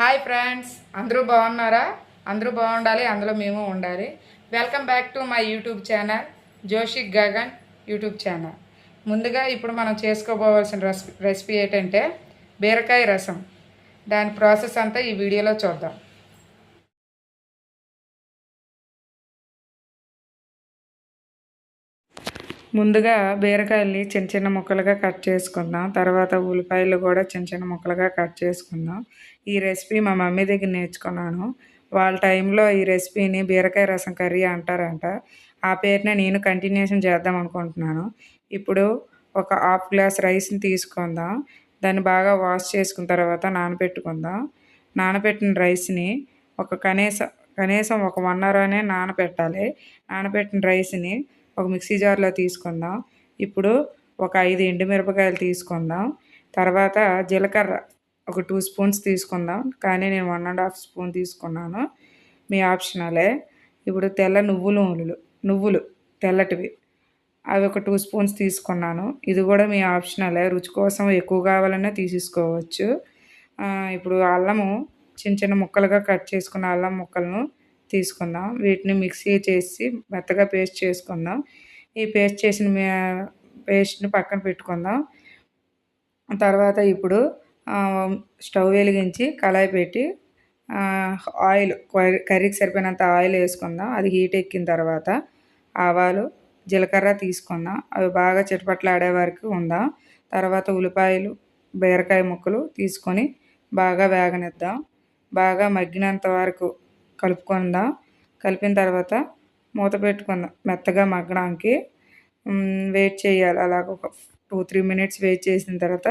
Hi friends అందరూ బాగున్నారా? అందరూ బాగుండాలి అందులో మేము ఉండాలి. Welcome back to my YouTube channel Joshi Gagan YouTube channel ముందుగా ఇప్పుడు మనం చేసుకోబోవలసిన రెసిపీ రెసిపీ ఏంటంటే బీరకాయ రసం. దాని ప్రాసెస్ అంతా ఈ వీడియోలో చూద్దాం. ముందుగా బీరకాయల్ని చిన్న చిన్న ముక్కలుగా కట్ చేసుకుందాం. తర్వాత ఉల్లిపాయలు కూడా చిన్న చిన్న ముక్కలుగా కట్ చేసుకుందాం. ఈ రెసిపీ మా మమ్మీ దగ్గర నేర్చుకున్నాను. వాళ్ళ టైంలో ఈ రెసిపీని బీరకాయ రసం కర్రీ అంటారంట. ఆ పేరునే నేను కంటిన్యూషన్ చేద్దాం అనుకుంటున్నాను. ఇప్పుడు ఒక హాఫ్ గ్లాస్ రైస్ని తీసుకుందాం. దాన్ని బాగా వాష్ చేసుకున్న తర్వాత నానబెట్టుకుందాం నానబెట్టిన రైస్ని ఒక కనీసం కనీసం ఒక వన్ అవర్ అనే నానబెట్టాలి నానబెట్టిన రైస్ని ఒక మిక్సీ జార్లో తీసుకుందాం. ఇప్పుడు ఒక ఐదు ఎండుమిరపకాయలు తీసుకుందాం. తర్వాత జీలకర్ర ఒక టూ స్పూన్స్ తీసుకుందాం. కానీ నేను వన్ అండ్ హాఫ్ స్పూన్ తీసుకున్నాను. మీ ఆప్షనలే. ఇప్పుడు తెల్ల నువ్వులు నూనెలు నువ్వులు తెల్లటివి. అవి ఒక టూ స్పూన్స్ తీసుకున్నాను. ఇది కూడా మీ ఆప్షనలే. రుచి కోసం ఎక్కువ కావాలన్నా తీసేసుకోవచ్చు. ఇప్పుడు అల్లము చిన్న చిన్న ముక్కలుగా కట్ చేసుకున్న అల్లం ముక్కలను తీసుకుందాం. వీటిని మిక్సీ చేసి మెత్తగా పేస్ట్ చేసుకుందాం. ఈ పేస్ట్ చేసిన పేస్ట్ని పక్కన పెట్టుకుందాం. తర్వాత ఇప్పుడు స్టవ్ వెలిగించి కళాయి పెట్టి ఆయిల్ కర్రీకి సరిపోయినంత ఆయిల్ వేసుకుందాం. అది హీట్ ఎక్కిన తర్వాత ఆవాలు జీలకర్ర తీసుకుందాం. అవి బాగా చిటపట్లాడే వరకు ఉందాం. తర్వాత ఉల్లిపాయలు బీరకాయ ముక్కలు తీసుకొని బాగా వేగనిద్దాం. బాగా మగ్గినంత వరకు కలుపుకుందాం. కలిపిన తర్వాత మూత పెట్టుకుందాం. మెత్తగా మగ్గడానికి వెయిట్ చేయాలి. అలాగ ఒక టూ త్రీ మినిట్స్ వెయిట్ చేసిన తర్వాత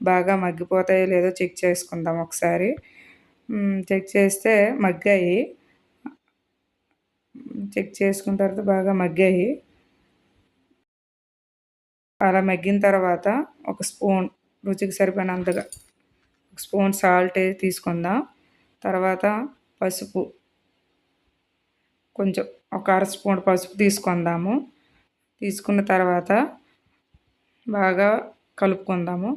బాగా మగ్గిపోతాయో లేదో చెక్ చేసుకుందాం ఒకసారి. చెక్ చేస్తే మగ్గాయి. చెక్ చేసుకున్న తర్వాత బాగా మగ్గాయి. అలా మగ్గిన తర్వాత ఒక స్పూన్ రుచికి సరిపోయినంతగా ఒక స్పూన్ సాల్ట్ తీసుకుందాం. తర్వాత పసుపు కొంచెం ఒక అర స్పూన్ పసుపు తీసుకుందాము. తీసుకున్న తర్వాత బాగా కలుపుకుందాము.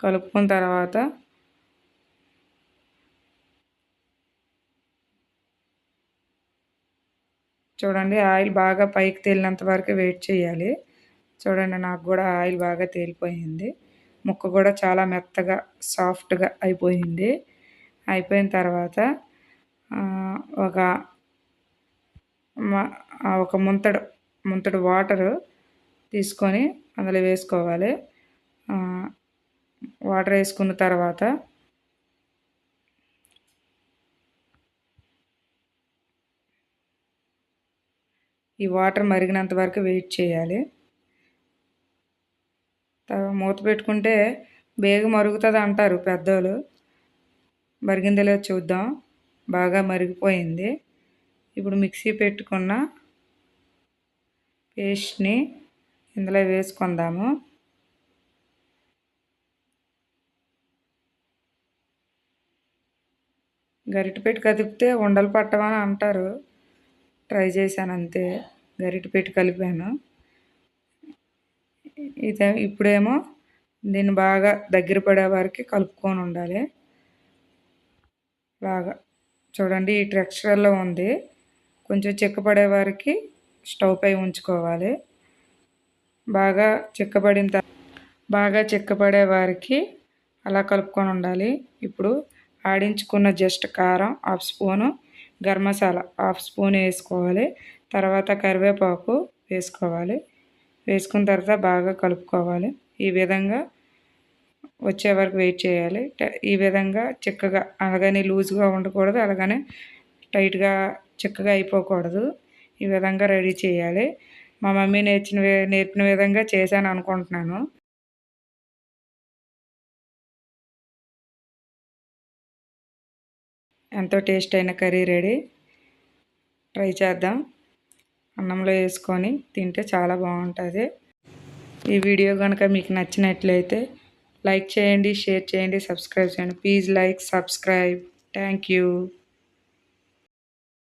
కలుపుకున్న తర్వాత చూడండి ఆయిల్ బాగా పైకి తేలినంత వరకు వెయిట్ చేయాలి. చూడండి నాకు కూడా ఆయిల్ బాగా తేలిపోయింది. ముక్క కూడా చాలా మెత్తగా సాఫ్ట్గా అయిపోయింది. అయిపోయిన తర్వాత ఒక ఒక ముంతడు ముంతడు వాటర్ తీసుకొని అందులో వేసుకోవాలి. వాటర్ వేసుకున్న తర్వాత ఈ వాటర్ మరిగినంత వరకు వెయిట్ చేయాలి. మూత పెట్టుకుంటే బేగ మరుగుతుంది అంటారు పెద్దోళ్ళు. మరిగిందో చూద్దాం. బాగా మరిగిపోయింది. ఇప్పుడు మిక్సీ పెట్టుకున్న పేస్ట్ని ఇందులో వేసుకుందాము. గరిట పెట్టి కదిపితే ఉండలు పట్టమని అంటారు. ట్రై చేశాను అంతే గరిట పెట్టి కలిపాను. ఇదే ఇప్పుడేమో దీన్ని బాగా దగ్గర పడే వరకు కలుపుకొని ఉండాలి. బాగా చూడండి ఈ టెక్స్చర్లో ఉంది. కొంచెం చిక్కపడే వారికి స్టవ్ పై ఉంచుకోవాలి. బాగా చిక్కబడిన బాగా చిక్కపడే వారికి అలా కలుపుకొని ఉండాలి. ఇప్పుడు ఆడించుకున్న జస్ట్ కారం half spoon garam masala half spoon వేసుకోవాలి. తర్వాత కరివేపాకు వేసుకోవాలి. వేసుకున్న తర్వాత బాగా కలుపుకోవాలి. ఈ విధంగా వచ్చే వరకు వెయిట్ చేయాలి. ఈ విధంగా చిక్కగా అలాగని లూజ్గా ఉండకూడదు అలాగనే టైట్గా చిక్కగా అయిపోకూడదు. ఈ విధంగా రెడీ చేయాలి. మా మమ్మీ నేర్చిన నేర్పిన విధంగా చేశాను అనుకుంటున్నాను. ఎంతో టేస్ట్ అయిన కర్రీ రెడీ. ట్రై చేద్దాం. అన్నంలో వేసుకొని తింటే చాలా బాగుంటుంది. ఈ వీడియో కనుక మీకు నచ్చినట్లయితే లైక్ చేయండి షేర్ చేయండి సబ్స్క్రైబ్ చేయండి. Please like subscribe. Thank you.